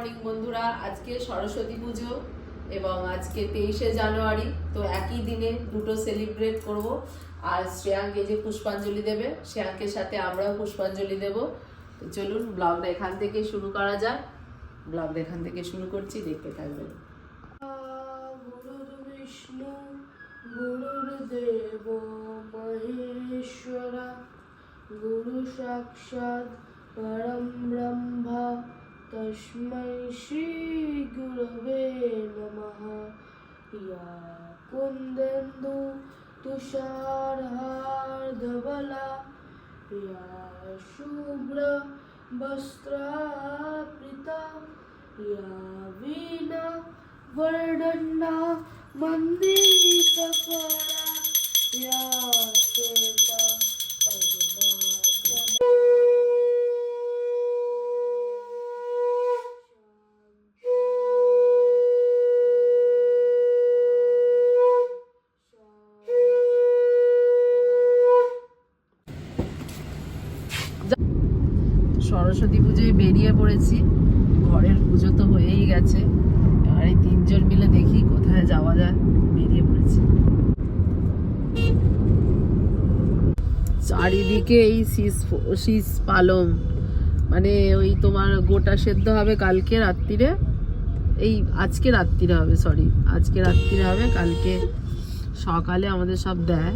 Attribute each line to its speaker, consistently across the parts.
Speaker 1: Morning বন্ধুরা, আজকে সরস্বতী পুজো এবং আজকে তেইশে জানুয়ারি, তো একই দিনে দুটো সেলিব্রেট করব। আর শ্রেয়াঙ্কে যে পুষ্পাঞ্জলি দেবে, শ্রেয়াঙ্কের সাথে আমরাও পুষ্পাঞ্জলি দেব। তো চলুন ব্লগটা এখান থেকে শুরু করা যাক। ব্লগটা এখান থেকে শুরু করছি, দেখতে থাকবেন।
Speaker 2: বিষ্ণু গুরুদেব মহেশ্বরা, গুরু সাক্ষাৎ পরম ব্রহ্মা। तस्मै श्रीगुरवे नमः। या कुन्देन्दु तुषारहार्धवला या शुभ्र वस्त्रावृता या वीणा वर्णन्ना मन्दिरकरा या श्वेता
Speaker 1: সরস্বতী পুজোয় বেরিয়ে পড়েছি। ঘরের পুজো তো হয়েই গেছে। এবার এই তিনজন মিলে দেখি কোথায় যাওয়া যায়। বেরিয়ে পড়েছি। চারিদিকে এই শীষ শীষ পালং। মানে ওই তোমার গোটা সেদ্ধ হবে কালকে রাত্রিরে। এই আজকে রাত্রিরে হবে সরি আজকে রাত্রিরে হবে, কালকে সকালে আমাদের সব দেয়।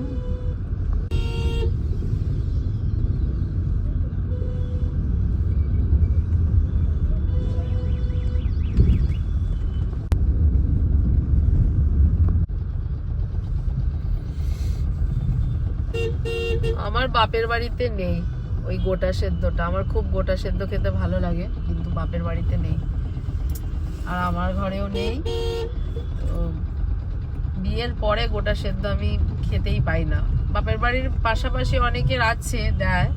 Speaker 1: আমার বাপের বাড়িতে নেই ওই গোটা সেদ্ধটা। আমার খুব গোটা সেদ্ধ খেতে ভালো লাগে, কিন্তু বাপের বাড়িতে নেই। আর আমার ঘরেও নেই। তো বিয়ের পরে গোটা সেদ্ধ আমি খেতেই পাই না। বাপের বাড়ির পাশাপাশি অনেকের আছে, দেয়।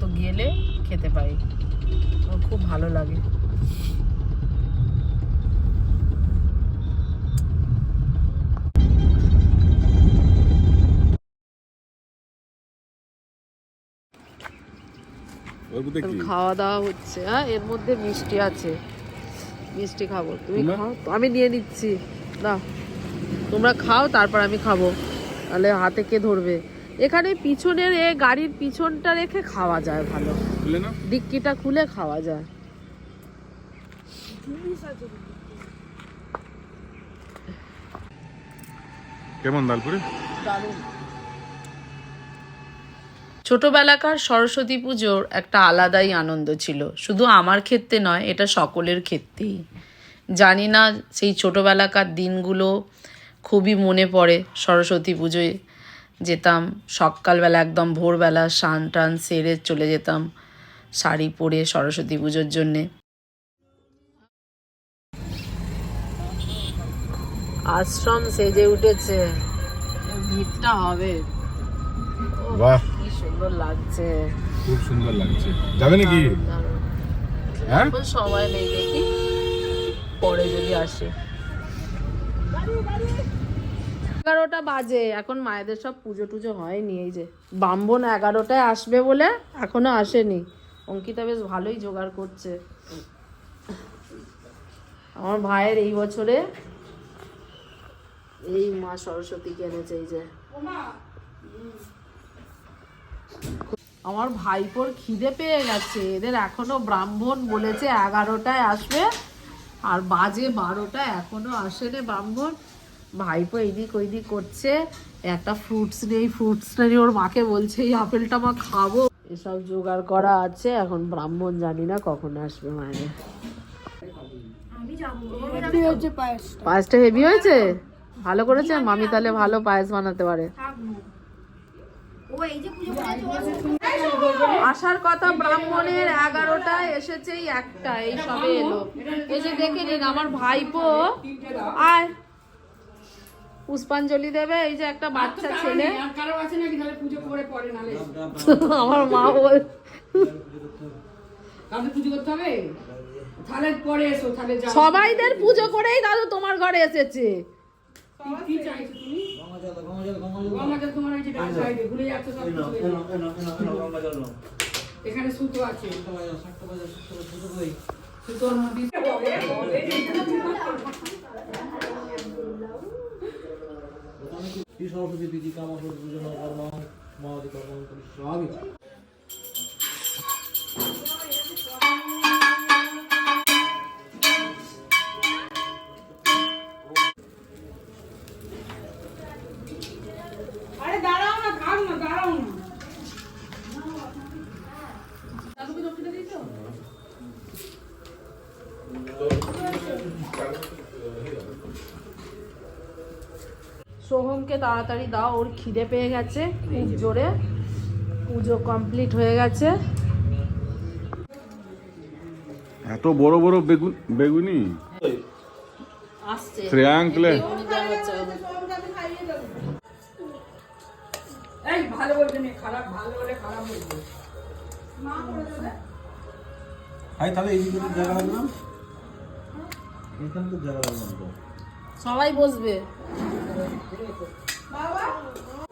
Speaker 1: তো গেলে খেতে পাই খুব ভালো লাগে। খাওয়া দাওয়া হচ্ছে। হ্যাঁ এর মধ্যে মিষ্টি আছে। মিষ্টি খাব। তুমি খাও। আমি নিয়ে নিচ্ছি। না তোমরা খাও তারপর আমি খাব। তাহলে হাতে কে ধরবে? এখানে পিছনের এ গাড়ির পিছনটা রেখে খাওয়া যায় ভালো। ডিক্কিটা খুলে খাওয়া যায়।
Speaker 3: কেমন ডালপুরি?
Speaker 1: ছোটবেলাকার সরস্বতী পুজোর একটা আলাদাই আনন্দ ছিল। শুধু আমার ক্ষেত্রে নয় এটা সকলের ক্ষেত্রেই। জানি না সেই ছোটবেলাকার দিনগুলো খুবই মনে পড়ে। সরস্বতী পুজোয় যেতাম সকালবেলা একদম ভোরবেলা স্নান টান সেরে চলে যেতাম শাড়ি পরে সরস্বতী পুজোর জন্যে। আশ্রম সেজে উঠেছে। ভিড়টা হবে।
Speaker 3: বাহ।
Speaker 1: সুন্দর লাগছে।
Speaker 3: খুব সুন্দর লাগছে। যাবে নাকি। হ্যাঁ?
Speaker 1: সময় নেই দেখি পরে যদি আসে। এগারোটা বাজে এখন মায়েদের সব পুজো টুজো হয়নি এই যে বাম্বন এগারোটায় আসবে বলে এখনও আসেনি। অঙ্কিতা বেশ ভালোই জোগাড় করছে। আমার ভাইয়ের এই বছরে এই মা সরস্বতী কিনেছে এই যে। আমার ভাইপোর খিদে পেয়ে গেছে। এদের এখনও ব্রাহ্মণ বলেছে এগারোটায় আসবে আর বাজে বারোটা এখনও আসেনি ব্রাহ্মণ। ভাইপো এইদিক ওইদিক করছে একটা ফ্রুটস নেই ফ্রুটস নেই ওর মাকে বলছে এই আপেলটা মা খাব। এসব জোগাড় করা আছে এখন ব্রাহ্মণ জানি না কখন আসবে মায়ের
Speaker 2: পায়েসটা।
Speaker 1: পায়েসটা হেভি হয়েছে? ভালো করেছে? মামি তাহলে ভালো পায়েস বানাতে পারে। আসার কথা ব্রাহ্মণের এগারোটায় এসেছে একটা এই সবে এলো। এই যে দেখে নিন আমার ভাইপো। আয় পুষ্পাঞ্জলি দেবে এই যে একটা বাচ্চা ছেলে। আমার মা বল। সবাইদের পুজো করেই দাদু তোমার ঘরে এসেছে।
Speaker 4: কি- কি চাইছো তুমি? গঙ্গা জল তোমার ওই যে ডান সাইডে ভুলে যাচ্ছ সব কিছু। এখানে সুতো আছে। হবে
Speaker 5: সরস্বতী দিদি কাম সরস্বতী পুজো কর্ম মহাদি কর্ম স্বাভাবিক
Speaker 1: সোহমকে তাড়াতাড়ি দাও ওর খিদে পেয়ে গেছে খুব জোরে। পুজো কমপ্লিট হয়ে গেছে।
Speaker 3: এত বড় বড় বেগুন বেগুনি?
Speaker 1: আসছে।
Speaker 3: শ্রেয়াঙ্কলে।
Speaker 1: সবাই বসবে।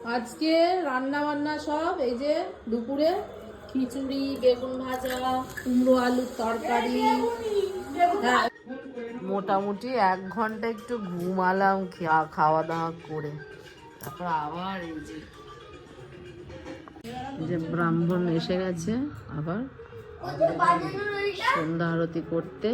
Speaker 1: আজকে রান্না বান্না সব এই যে দুপুরে খিচুড়ি বেগুন ভাজা কুমড়ো আলুর তরকারি। হ্যাঁ। মোটামুটি এক ঘণ্টা একটু ঘুমালাম খা- খাওয়া দাওয়া করে। তারপর আবার এই যে যে ব্রাহ্মণ এসে গেছে আবার। সন্ধ্যা আরতি করতে।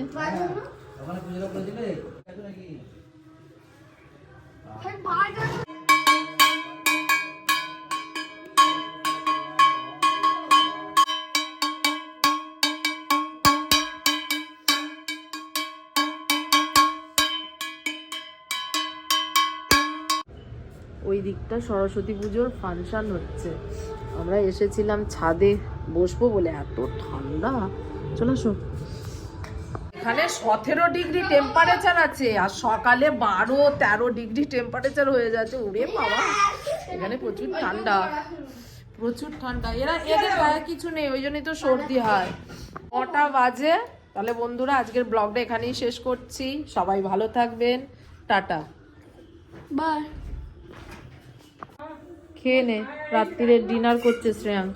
Speaker 1: ওই দিকটা সরস্বতী পুজোর ফাংশন হচ্ছে। আমরা এসেছিলাম ছাদে বসবো বলে এত ঠান্ডা। চলে আসো। এখানে সতেরো ডিগ্রি টেম্পারেচার আছে আর সকালে বারো তেরো ডিগ্রি টেম্পারেচার হয়ে যাচ্ছে। উড়ে বাবা এখানে প্রচুর ঠান্ডা প্রচুর ঠান্ডা। এরা এদের গায়ে কিছু নেই ওই জন্যই তো সর্দি হয়। কটা বাজে তাহলে বন্ধুরা আজকের ব্লগটা এখানেই শেষ করছি। সবাই ভালো থাকবেন। টাটা।
Speaker 2: বাই।
Speaker 1: খেয়ে নে রাত্রিরে ডিনার করছে শ্রেয়াঙ্ক।